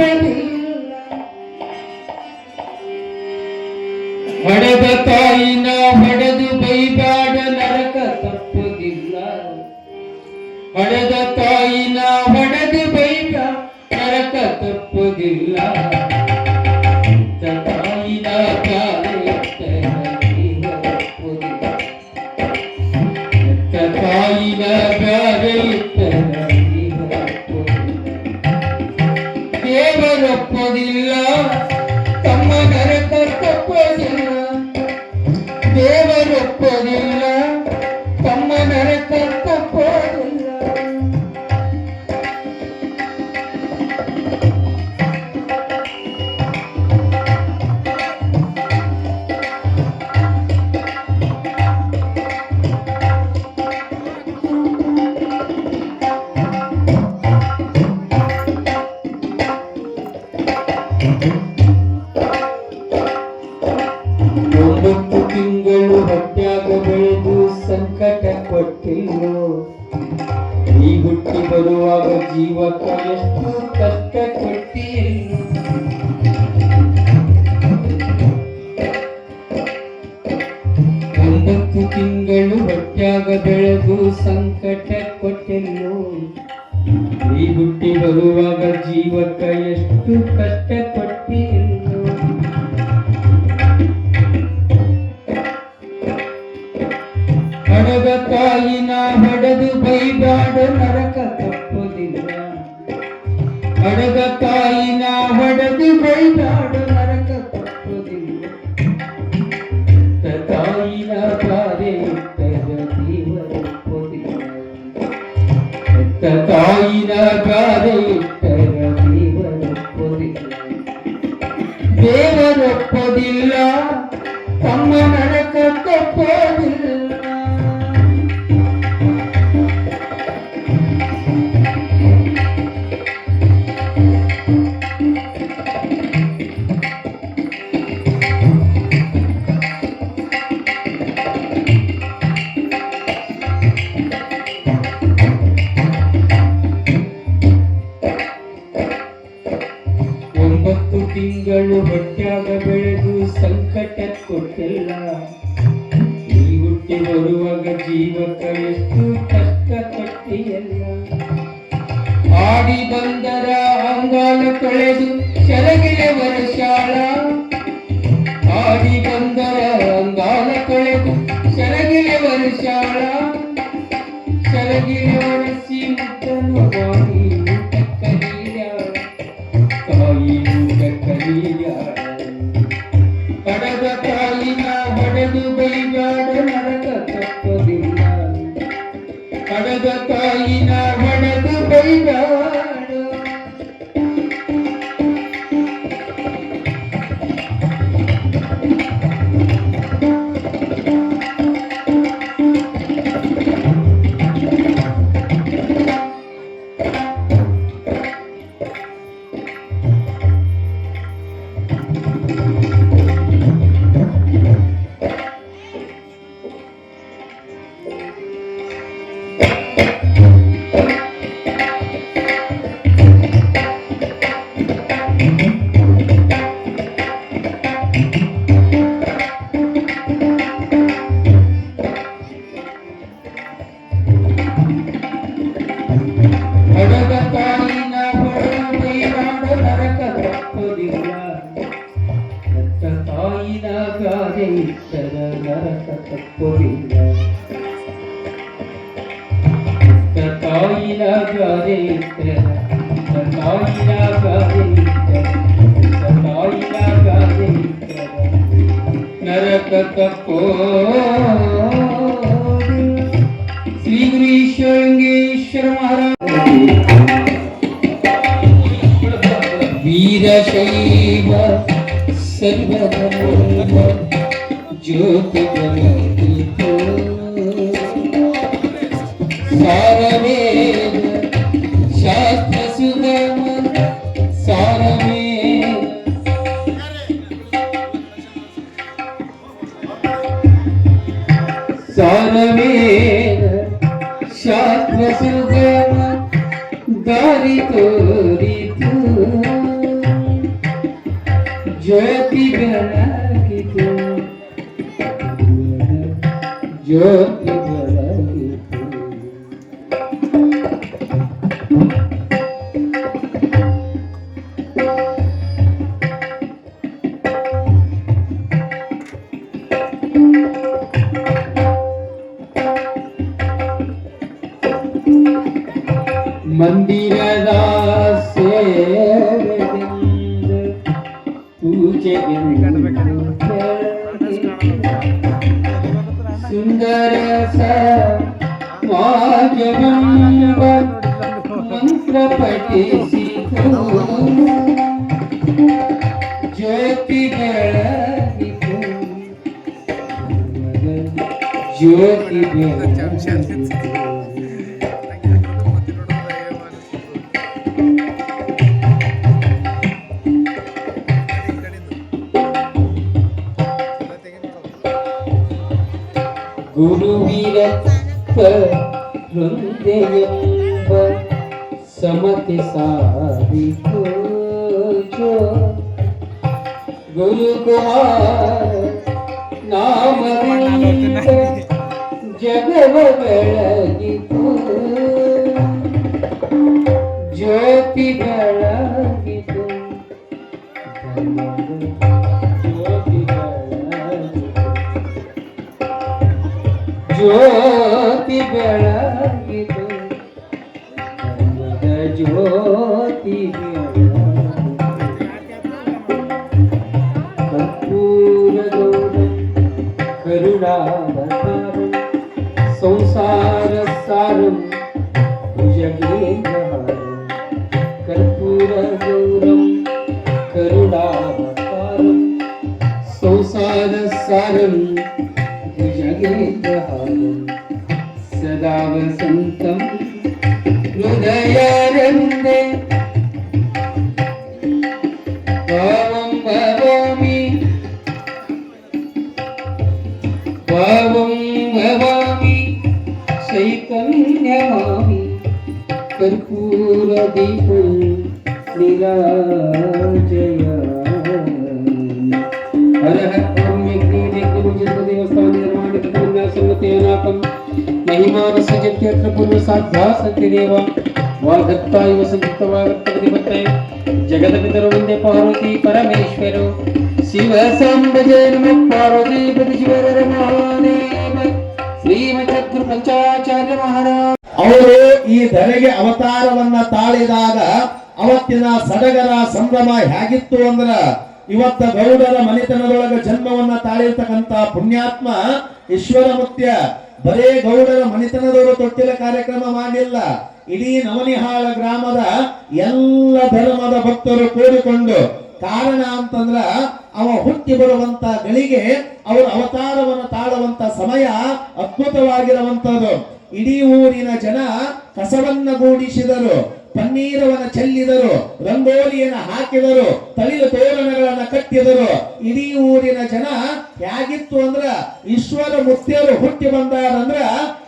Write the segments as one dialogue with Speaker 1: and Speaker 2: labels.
Speaker 1: ಒಪ್ಪಲಿಲ್ಲ ಹೊಡೆದ ತಾಯಿನ ಹೊಡೆ ಹೊಡೆದ ತಾಯಿನ ಹೊಡೆದು ಬೈಬಾಡು ನರಕ ತಪ್ಪುದಿಲ್ಲ ಹೊಡೆದ ತಾಯಿನ ಹೊಡೆದು ಬೈಬಾಡು ನರಕ ತಪ್ಪುದಿಲ್ಲ ತಾಯಿನ ಪಾರೆ ತಾಯಿನ ಪಾರೆ ದೇವರೊಪ್ಪದಿಲ್ಲ ಕಾಗೇಶ್ವರ ನರಸತ್ವವಿಲ್ಲ ಕಾಯಿಲ ಗಾರೇಶ್ವರ ಕಾಯಿಲ ಗಾರೇಶ್ವರ ಕಾಯಿಲ ಗಾರೇಶ್ವರ ನರಕ ತಪ್ಪೋ ಶ್ರೀ ಗುರು ಈಶ್ವರಂಗೇಶ್ವರ ಮಹಾರಾಜ ವೀರಶೈವ सर्वमो ज्योतिर्गमन्तो सारवेद शास्त्रसुगम सारवेद चित्रपटे सिखो ज्योति ज्योति ज्योति बेड़ा భావం భవామి చైతన్యమామి కర్పూర దీపం నిరాజయ మహిమానస్య జత్యత్ర పూర్వసాధ్యా సంతి దేవా వాగత్తాయ వసంతవాగత్తపతిపత్తే జగదపితరు వందే పార్వతీ పరమేశ్వరో. ಶಿವಸಾಂಬಜೇ ನಮಃ. ಶಿವರ ಶ್ರೀಮಚಕ್ರ ಪಂಚಾಚಾರ್ಯ ಮಹಾರಾಜ.
Speaker 2: ಅವರು ಈ ಧರೆಗೆ ಅವತಾರವನ್ನ ತಾಳಿದಾಗ ಅವತ್ತಿನ ಸಡಗರ ಸಂಭ್ರಮ ಹೇಗಿತ್ತು ಅಂದ್ರ ಇವತ್ತ ಗೌಡರ ಮನೆತನದೊಳಗ ಜನ್ಮವನ್ನ ತಾಳಿರ್ತಕ್ಕಂತ ಪುಣ್ಯಾತ್ಮ ಈಶ್ವರ ಮುತ್ಯ ಬರೇ ಗೌಡರ ಮನೆತನದವರು ತೊಟ್ಟಿಲ ಕಾರ್ಯಕ್ರಮ ಮಾಡಿಲ್ಲ ಇಡೀ ನವನಿಹಾಳ ಗ್ರಾಮದ ಎಲ್ಲ ಧರ್ಮದ ಭಕ್ತರು ಕೂಡಿಕೊಂಡು ಕಾರಣ ಅಂತಂದ್ರ ಅವ ಹುಟ್ಟಿ ಬರುವಂತ ಗಳಿಗೆ ಅವರ ಅವತಾರವನ್ನು ತಾಳುವಂತ ಸಮಯ ಅದ್ಭುತವಾಗಿರುವಂತದ್ದು. ಇಡೀ ಊರಿನ ಜನ ಕಸವನ್ನ ಗೂಡಿಸಿದರು, ಪನ್ನೀರವನ್ನ ಚೆಲ್ಲಿದರು, ರಂಗೋಲಿಯನ್ನ ಹಾಕಿದರು, ತಳಿಲು ತೋರಣಗಳನ್ನ ಕಟ್ಟಿದರು. ಇಡೀ ಊರಿನ ಜನ ಹೇಗಿತ್ತು ಅಂದ್ರ ಈಶ್ವರ ಮುತ್ಯರು ಹುಟ್ಟಿ ಬಂದಾರಂದ್ರ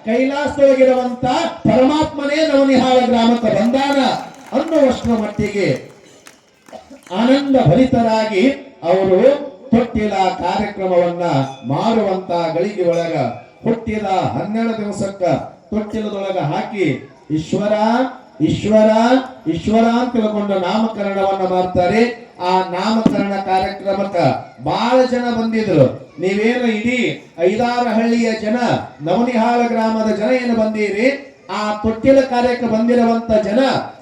Speaker 2: ಕೈಲಾಸದೊಳಗಿರುವಂತ ಪರಮಾತ್ಮನೇ ನವನಿಹಾಳ ಗ್ರಾಮಕ್ಕೆ ಬಂದಾನ ಅನ್ನುವಷ್ಟರ ಮಟ್ಟಿಗೆ ಆನಂದ ಭರಿತರಾಗಿ ಅವರು ತೊಟ್ಟಿಲ ಕಾರ್ಯಕ್ರಮವನ್ನ ಮಾಡುವಂತ ಗಳಿಗೆ ಒಳಗ ಹುಟ್ಟಿದ ಹನ್ನೆರಡು ದಿವಸಕ್ಕ ತೊಟ್ಟಿಲದೊಳಗ ಹಾಕಿ ಈಶ್ವರ ಈಶ್ವರ ಈಶ್ವರ ಅಂತ ತಿಳ್ಕೊಂಡು ನಾಮಕರಣವನ್ನ ಮಾಡ್ತಾರೆ. ಆ ನಾಮಕರಣ ಕಾರ್ಯಕ್ರಮಕ್ಕ ಬಹಳ ಜನ ಬಂದಿದ್ರು. ನೀವೇನು ಇಡೀ ಐದಾರು ಹಳ್ಳಿಯ ಜನ, ನವನಿಹಾಳ ಗ್ರಾಮದ ಜನ ಏನು ಬಂದೀರಿ? ಆ ತೊಟ್ಟಿಲ ಕಾರ್ಯಕ್ಕೆ ಬಂದಿರುವಂತ ಜನ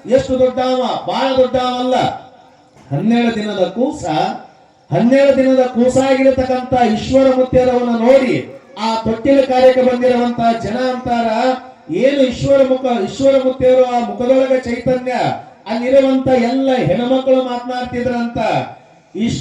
Speaker 2: ಎಷ್ಟು ದೊಡ್ಡವ? ಬಹಳ ದೊಡ್ಡವಲ್ಲ. ಹನ್ನೆರಡು ದಿನದ ಕೂಸ, ಹನ್ನೆರಡು ದಿನದ ಕೂಸಾಗಿರತಕ್ಕಂತ ಈಶ್ವರ ಮುತ್ಯರವನ್ನ ನೋಡಿ ಆ ತೊಟ್ಟಿಲ ಕಾರ್ಯಕ್ಕೆ ಬಂದಿರುವಂತ ಜನ ಅಂತಾರ ಏನು ಈಶ್ವರ ಮುಖ, ಈಶ್ವರ ಮುತ್ಯರು ಆ ಮುಖದೊಳಗ ಚೈತನ್ಯ ಅಲ್ಲಿರುವಂತ ಎಲ್ಲ ಹೆಣ್ಮಕ್ಳು ಮಾತನಾಡ್ತಿದ್ರಂತ. ಈಶ್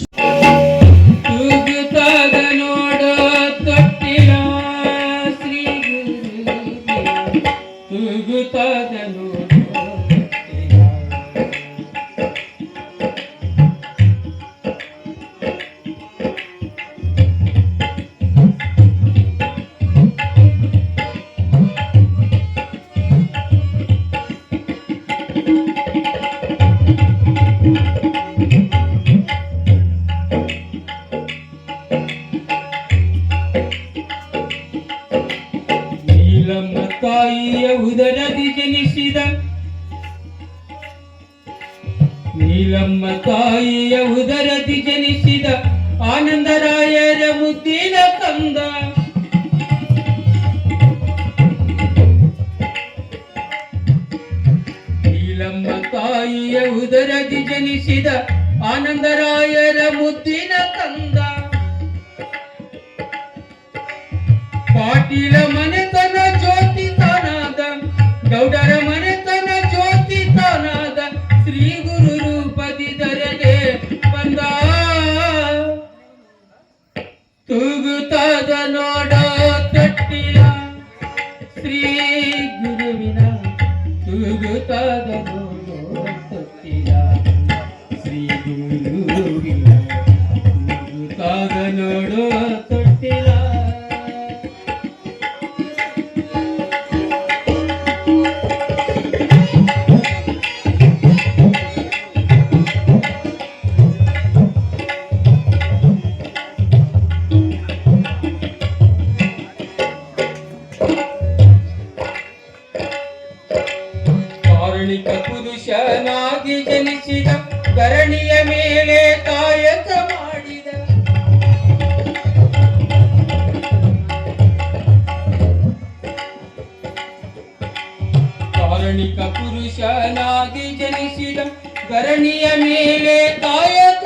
Speaker 1: ಗೌಡರ ಕಾರಣಿಕ ಪುರುಷನಾಗಿ ಜನಿಸಿದ ಧರಣಿಯ ಮೇಲೆ ಕಾಯಕ ಮಾಡಿದ. ಕಾರಣಿಕ ಪುರುಷನಾಗಿ ಜನಿಸಿದ ಧರಣಿಯ ಮೇಲೆ ಕಾಯಕ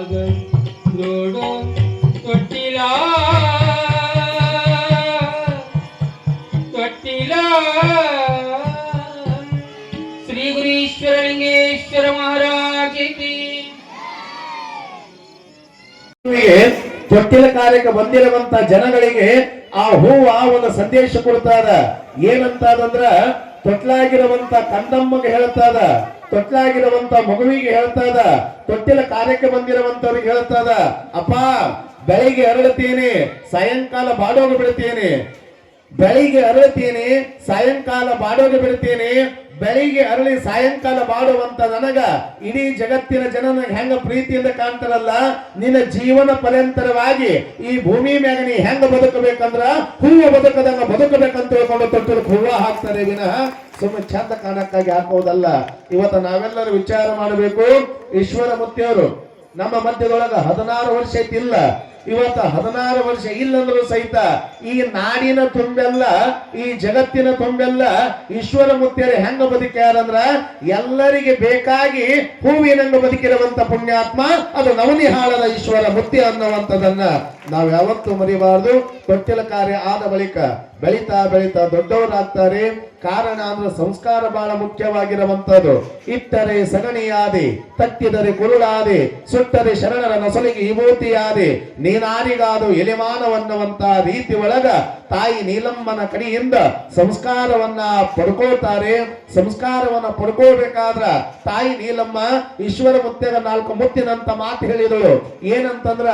Speaker 1: ಶ್ರೀ
Speaker 2: ಇಲ್ಲಿಗೆ ತೊಟ್ಟಿಲ ಕಾರ್ಯಕ್ಕೆ ಬಂದಿರುವಂತ ಜನಗಳಿಗೆ ಆ ಹೂವ ಒಂದು ಸಂದೇಶ ಕೊಡ್ತಾದ. ಏನಂತಾದಂದ್ರ ತೊಟ್ಲಾಗಿರುವಂತ ಕಂದಮ್ಮಗೆ ಹೇಳ್ತಾದ ತೊಟ್ಲಾಗಿರುವಂತ ಮಗುವಿಗೆ ಹೇಳ್ತಾದ ತೊಟ್ಟಿಲ ಕಾರ್ಯಕ್ಕೆ ಬಂದಿರುವಂತವ್ರಿಗೆ ಹೇಳ್ತಾದ ಅಪ್ಪ, ಬೆಳಿಗ್ಗೆ ಅರಳುತ್ತೇನೆ, ಸಾಯಂಕಾಲ ಬಾಡೋಗಿ ಬಿಡುತ್ತೇನೆ, ಬೆಳಿಗ್ಗೆ ಅರಳುತ್ತೇನೆ, ಸಾಯಂಕಾಲ ಬಾಡೋಗಿ ಬಿಡುತ್ತೇನೆ ಬೆಳಿಗ್ಗೆ ಅರಳಿ ಸಾಯಂಕಾಲ ಮಾಡುವಂತ ನನಗ ಇಡೀ ಜಗತ್ತಿನ ಜನ ಹೆಂಗ ಪ್ರೀತಿಯಿಂದ ಕಾಣ್ತಾರಲ್ಲ? ನಿನ್ನ ಜೀವನ ಪರ್ಯಂತರವಾಗಿ ಈ ಭೂಮಿ ಮ್ಯಾಗ ನೀ ಹೆಂಗ ಬದುಕಬೇಕಂದ್ರ? ಹೂವು ಬದುಕದಂಗ ಬದುಕಬೇಕಂತ ಹೇಳ್ಕೊಂಡು ತೊಟ್ಟರು ಹೂವ ಹಾಕ್ತಾರೆ ವಿನಃ ಸುಮ್ಮನೆ ಚಂದ ಕಾಣಕ್ಕಾಗಿ ಹಾಕೋದಲ್ಲ. ಇವತ್ತು ನಾವೆಲ್ಲರೂ ವಿಚಾರ ಮಾಡಬೇಕು. ಈಶ್ವರ ಮುತ್ತಿಯವರು ನಮ್ಮ ಮಧ್ಯದೊಳಗ ಹದಿನಾರು ವರ್ಷ ಐತಿಲ್ಲ. ಇವತ್ತ ಹದಿನಾರು ವರ್ಷ ಇಲ್ಲಂದ್ರೂ ಸಹಿತ ಈ ನಾಡಿನ ತುಂಬೆಲ್ಲ, ಈ ಜಗತ್ತಿನ ತುಂಬೆಲ್ಲ ಈಶ್ವರ ಮುತ್ತಿಯರು ಹೆಂಗ ಬದುಕ್ಯಾರಂದ್ರ ಎಲ್ಲರಿಗೆ ಬೇಕಾಗಿ ಹೂವಿನಂಗ ಬದುಕಿರುವಂತ ಪುಣ್ಯಾತ್ಮ, ಅದು ನವನಿಹಾಳದ ಈಶ್ವರ ಮುತ್ತಿ ಅನ್ನುವಂಥದನ್ನ ನಾವು ಯಾವತ್ತೂ ಮರಿಬಾರದು. ತೊಟ್ಟಿಲ ಕಾರ್ಯ ಆದ ಬಳಿಕ ಬೆಳಿತಾ ಬೆಳಿತಾ ದೊಡ್ಡವರಾಗ್ತಾರೆ. ಕಾರಣ ಅಂದ್ರೆ ಸಂಸ್ಕಾರ ಬಹಳ ಮುಖ್ಯವಾಗಿರುವಂತದ್ದು. ಇಟ್ಟರೆ ಸಗಣಿಯಾದಿ, ತಟ್ಟಿದರೆ ಕುರುಳಾದಿ ಸುಟ್ಟರೆ ಶರಣರ ನೊಸಲಿಗೆ ವಿಭೂತಿಯಾದಿ. ನೀನಾರಿಗಾದು ಎಲೆಮಾನವನ್ನುವಂತಹ ರೀತಿ ಒಳಗ ತಾಯಿ ನೀಲಮ್ಮನ ಕಡೆಯಿಂದ ಸಂಸ್ಕಾರವನ್ನ ಪಡ್ಕೊಳ್ತಾರೆ ಸಂಸ್ಕಾರವನ್ನ ಪಡ್ಕೋಬೇಕಾದ್ರ ತಾಯಿ ನೀಲಮ್ಮ ಈಶ್ವರ ಮುತ್ತೆಗ ನಾಲ್ಕು ಮುತ್ತಿನಂತ ಮಾತು ಹೇಳಿದಳು. ಏನಂತಂದ್ರ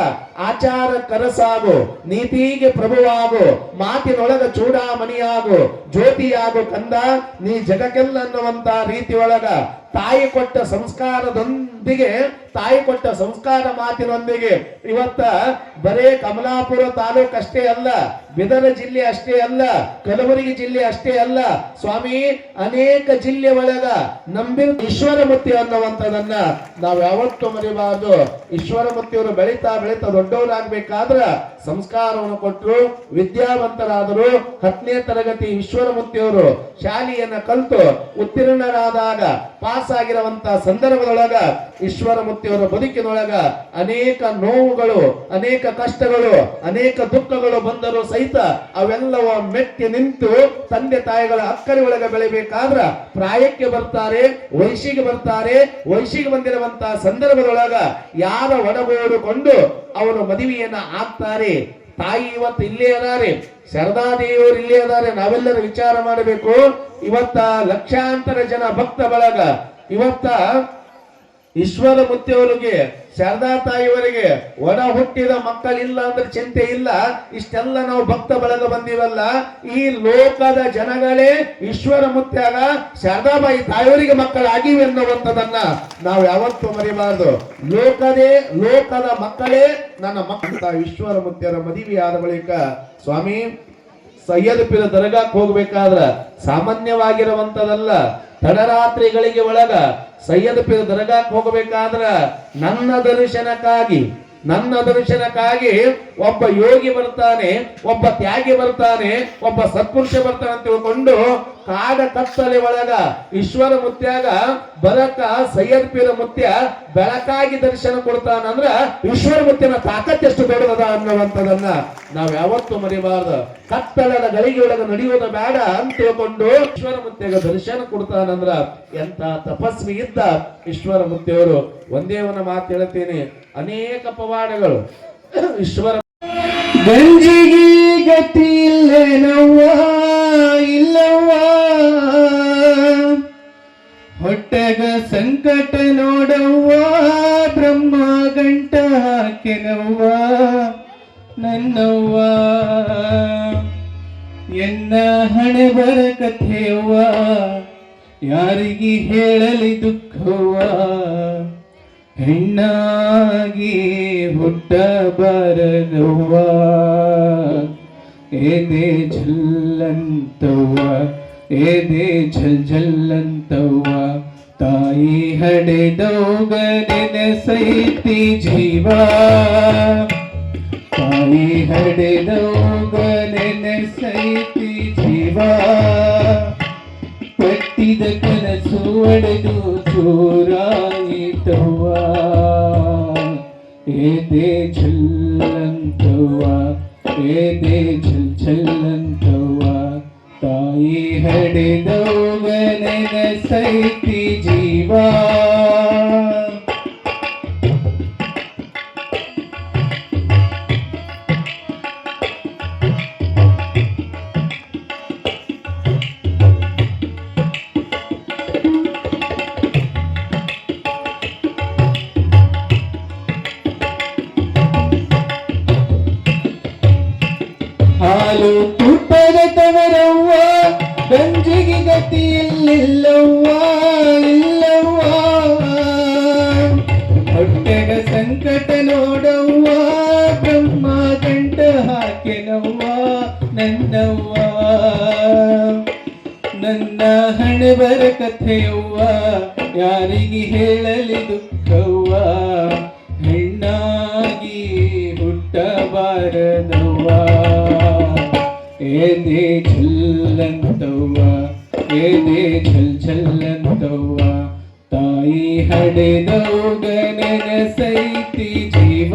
Speaker 2: ಆಚಾರ ಕರಸಾಗು, ನೀತಿಗೆ ಪ್ರಭುವಾಗು, ಮಾತಿನೊಳಗ ಚೂಡಾಮಣಿಯಾಗು, ಜ್ಯೋತಿಯಾಗು ಕಂದ ನೀ ಜಗಕ್ಕೆಲ್ಲ ಅನ್ನುವಂತ ರೀತಿ ಒಳಗ ತಾಯಿ ಕೊಟ್ಟ ಸಂಸ್ಕಾರದೊಂದಿಗೆ, ತಾಯಿ ಕೊಟ್ಟ ಸಂಸ್ಕಾರ ಮಾತಿನೊಂದಿಗೆ ಇವತ್ತ ಬರೇ ಕಮಲಾಪುರ ತಾಲೂಕಷ್ಟೇ ಅಲ್ಲ ಬಿದರ ಜಿಲ್ಲೆ ಅಷ್ಟೇ ಅಲ್ಲ, ಕಲಬುರಗಿ ಜಿಲ್ಲೆ ಅಷ್ಟೇ ಅಲ್ಲ. ಸ್ವಾಮಿ, ಅನೇಕ ಜಿಲ್ಲೆ ಒಳಗ ನಂಬಿ ಈಶ್ವರಮೂರ್ತಿ ಅನ್ನುವಂಥದನ್ನ ನಾವು ಯಾವತ್ತೂ ಮರಿಬಾರ್ದು. ಈಶ್ವರಮೂರ್ತಿಯವರು ಬೆಳೀತಾ ಬೆಳೀತಾ ದೊಡ್ಡವರಾಗಬೇಕಾದ್ರ ಸಂಸ್ಕಾರವನ್ನು ಕೊಟ್ಟರು ವಿದ್ಯಾವಂತರಾದರು. ಹತ್ತನೇ ತರಗತಿ ಈಶ್ವರಮೂರ್ತಿಯವರು ಶಾಲೆಯನ್ನ ಕಲಿತು ಉತ್ತೀರ್ಣರಾದಾಗ ಪಾಸ್ ಆಗಿರುವಂತ ಸಂದರ್ಭದೊಳಗ ಈಶ್ವರಮೂರ್ತಿಯವರ ಬದುಕಿನೊಳಗ ಅನೇಕ ನೋವುಗಳು, ಅನೇಕ ಕಷ್ಟಗಳು, ಅನೇಕ ದುಃಖಗಳು ಬಂದರೂ ಸಹಿತ ಅವೆಲ್ಲವ ಮೆಟ್ಟಿ ನಿಂತು ತಂದೆ ತಾಯಿಗಳ ಅಕ್ಕರಿ ಒಳಗ ಬೆಳಿಬೇಕಾದ್ರ ಪ್ರಾಯಕ್ಕೆ ಬರ್ತಾರೆ, ವಯಸ್ಸಿಗೆ ಬರ್ತಾರೆ, ವಯಸ್ಸಿಗೆ ಬಂದಿರುವಂತ ಸಂದರ್ಭದೊಳಗ ಯಾರ ಒಡಗೂಡಿಕೊಂಡು ಅವರು ಮದುವೆಯನ್ನ ಆಗ್ತಾರೆ. ತಾಯಿ ಇವತ್ತು ಇಲ್ಲೇ ಅದಾರೆ ಶಾರದಾದೇವಿಯವರು ಇಲ್ಲೇ ಅದಾರೆ, ನಾವೆಲ್ಲರೂ ವಿಚಾರ ಮಾಡಬೇಕು. ಇವತ್ತ ಲಕ್ಷಾಂತರ ಜನ ಭಕ್ತ ಬಳಗ, ಇವತ್ತ ಈಶ್ವರ ಮುತ್ತಿಯವರಿಗೆ ಶಾರದಾ ತಾಯಿಯವರಿಗೆ ಒಡ ಹುಟ್ಟಿದ ಮಕ್ಕಳಿಲ್ಲ ಅಂದ್ರೆ ಚಿಂತೆ ಇಲ್ಲ. ಇಷ್ಟೆಲ್ಲ ನಾವು ಭಕ್ತ ಬಳಗ ಬಂದಿವಲ್ಲ. ಈ ಲೋಕದ ಜನಗಳೇ ಈಶ್ವರ ಮುತ್ಯಾಗ, ಶಾರದಾಬಾಯಿ ತಾಯಿಯವರಿಗೆ ಮಕ್ಕಳಾಗಿವೆ ಎನ್ನುವಂಥದನ್ನ ನಾವು ಯಾವತ್ತೂ ಮರಿಬಾರದು. ಲೋಕದೇ, ಲೋಕದ ಮಕ್ಕಳೇ ನನ್ನ ಮಕ್ಕಳ. ಈಶ್ವರ ಮುತ್ಯರ ಮದುವೆ ಆದ ಬಳಿಕ ಸ್ವಾಮಿ, ಸೈಯದ್ ಪಿರ ದರ್ಗಾಕ್ ಹೋಗ್ಬೇಕಾದ್ರ ಸಾಮಾನ್ಯವಾಗಿರುವಂತದಲ್ಲ ತಡರಾತ್ರಿಗಳಿಗೆ ಒಳಗ ಸೈಯದ್ ಪಿ ದರ್ಗಾಕ್ ಹೋಗಬೇಕಾದ್ರ ನನ್ನ ದರ್ಶನಕ್ಕಾಗಿ ನನ್ನ ದರ್ಶನಕ್ಕಾಗಿ ಒಬ್ಬ ಯೋಗಿ ಬರ್ತಾನೆ, ಒಬ್ಬ ತ್ಯಾಗಿ ಬರ್ತಾನೆ, ಒಬ್ಬ ಸತ್ಪುರುಷ ಬರ್ತಾನೆ ತಿಳ್ಕೊಂಡು ಕಾಡ ಕತ್ತಲೆ ಒಳಗ ಈಶ್ವರ ಮುತ್ಯಾಗ ಬರಕ ಸೈಯದ್ ಪೀರ ಮುತ್ಯ ಬೆಳಕಾಗಿ ದರ್ಶನ ಕೊಡ್ತಾನಂದ್ರ ಈಶ್ವರ ಮುತ್ಯನ ತಾಕತ್ ಎಷ್ಟು ದೊಡ್ಡದ ಅನ್ನುವಂಥದನ್ನ ನಾವ್ ಯಾವತ್ತೂ ಮರಿಬಾರ್ದು. ಕತ್ತಲದ ಗಳಿಗೆಯೊಳಗ ಒಳಗ ನಡೆಯುವುದು ಬೇಡ ಅಂತ ತಿಳ್ಕೊಂಡು ಈಶ್ವರ ಮುತ್ಯಾಗ ದರ್ಶನ ಕೊಡ್ತಾನಂದ್ರ ಎಂತ ತಪಸ್ವಿ ಇದ್ದ ಈಶ್ವರ ಮುತ್ಯವರು. ಒಂದೇ ಒಂದು ಮಾತು ಹೇಳ್ತೀನಿ. ಅನೇಕ ಪವಾಡಗಳು. ಈಶ್ವರ
Speaker 3: ಗಂಜಿಗೆ ಗತಿ ಕಟ್ಟಿದ ಕನಸು ಒಡೆದು ಚೂರಾಯಿತವ್ವ ಏದೇ ಝಲ್ಲಂತವ್ವ ಏದೇ ಝಲ್ ಝಲ್ಲಂತವ್ವ. ತಾಯಿ ಹಡೆದವ್ವ ನೆನಸೈತಿ ಜೀವ. ಹೊಟ್ಟೆಗ ಸಂಕಟ ನೋಡವ್ವ, ಬ್ರಹ್ಮ ಗಂಟ ಹಾಕೆನವ್ವ ನನ್ನವ್ವ. ನನ್ನ ಹಣೆ ಕಥೆಯವ್ವ, ಯಾರಿಗೆ ಹೇಳಲಿ ದುಃಖವ್ವ. ಹೆಣ್ಣಾಗಿ ಹುಟ್ಟಬಾರದವ್ವ. ಏನೇ ಛಲ್ಲಂತವ್ವ ಏನೇ ಛಲ್ ಛಲ್ಲಂತವ್ವ ತಾಯಿ ಹಡೆದೌಗ ನೆನಸೈತಿ ಜೀವ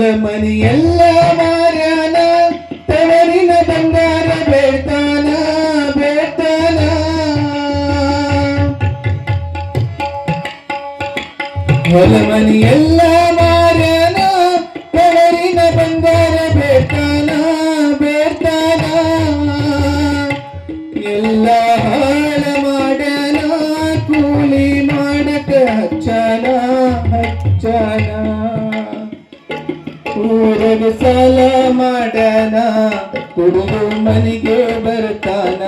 Speaker 3: ಹೊಲ ಮನೆಯೆಲ್ಲ ಮಾರ್ಯಾನ ತವರಿನ ಬಂಗಾರ ಬೇಡ್ತಾನ ಬೇಡ್ತಾನ ಹೊಲ ಮನೆಯೆಲ್ಲ ಮಾರ್ಯಾನ ಕುಡುಗು ಮನೆಗೆ ಬರ್ತಾನ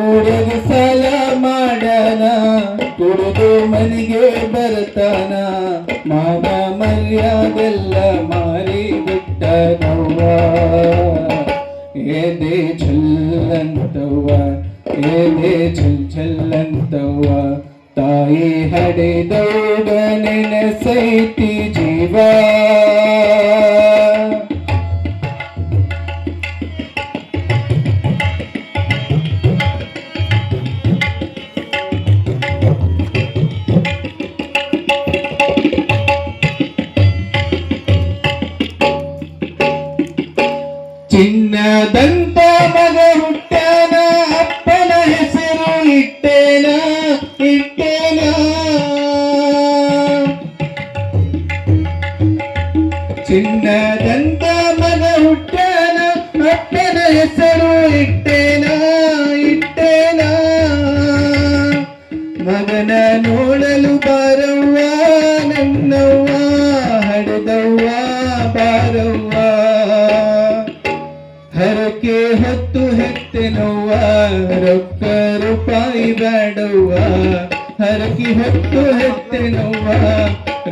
Speaker 3: ಊರಗ ಸಾಲ ಮಾಡನ. ಕುಡುಗು ಮನೆಗೆ ಬರ್ತಾನ, ಮಾನ ಮರ್ಯಾದೆಲ್ಲ ಮಾರಿ ಬಿಟ್ಟನವ್ವ ಏನೇ ಛಲ್ಲಂತವ್ವ ಏನೇ ಛಲ್ ಛಲ್ಲಂತವ್ವ ತಾಯಿ ಹಡೆದೌಗ ನೆನಸೈತಿ ಜೀವ. ಹೆತ್ತೆನವ್ವ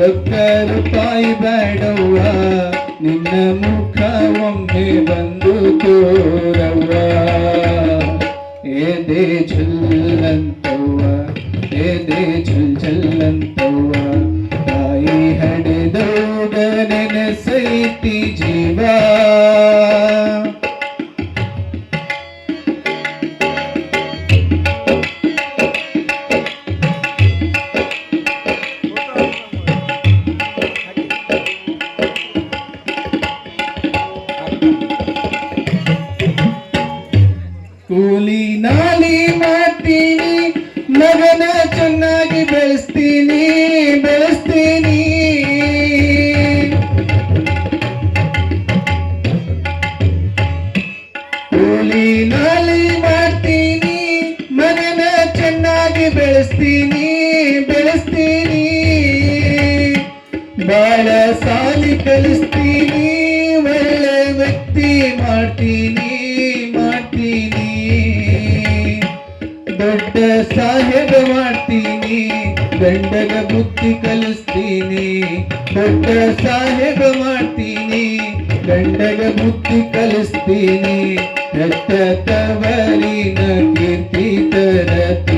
Speaker 3: ರೊಕ್ಕ ರೂಪಾಯಿ ಬೇಡವ್ವ ನಿನ್ನ ಮುಖ ಒಮ್ಮೆ ಬಂದು ತೋರವ್ವ. ಏದೇ ಛಲ್ಲಂತವ್ವ ಏದೇ ಸಾಲಿ ಕಲಿಸ್ತೀನಿ, ಒಳ್ಳೆ ವ್ಯಕ್ತಿ ಮಾಡ್ತೀನಿ ಮಾಡ್ತೀನಿ. ದೊಡ್ಡ ಸಾಹೇಬ ಮಾಡ್ತೀನಿ ಗಂಡಗ ಬುದ್ಧಿ ಕಲಿಸ್ತೀನಿ. ದೊಡ್ಡ ಸಾಹೇಬ ಮಾಡ್ತೀನಿ ಗಂಡಗ ಬುದ್ಧಿ ಕಲಿಸ್ತೀನಿ. ರಕ್ತ ತವರಿನ ಕೀರ್ತಿ ತರತೀನಿ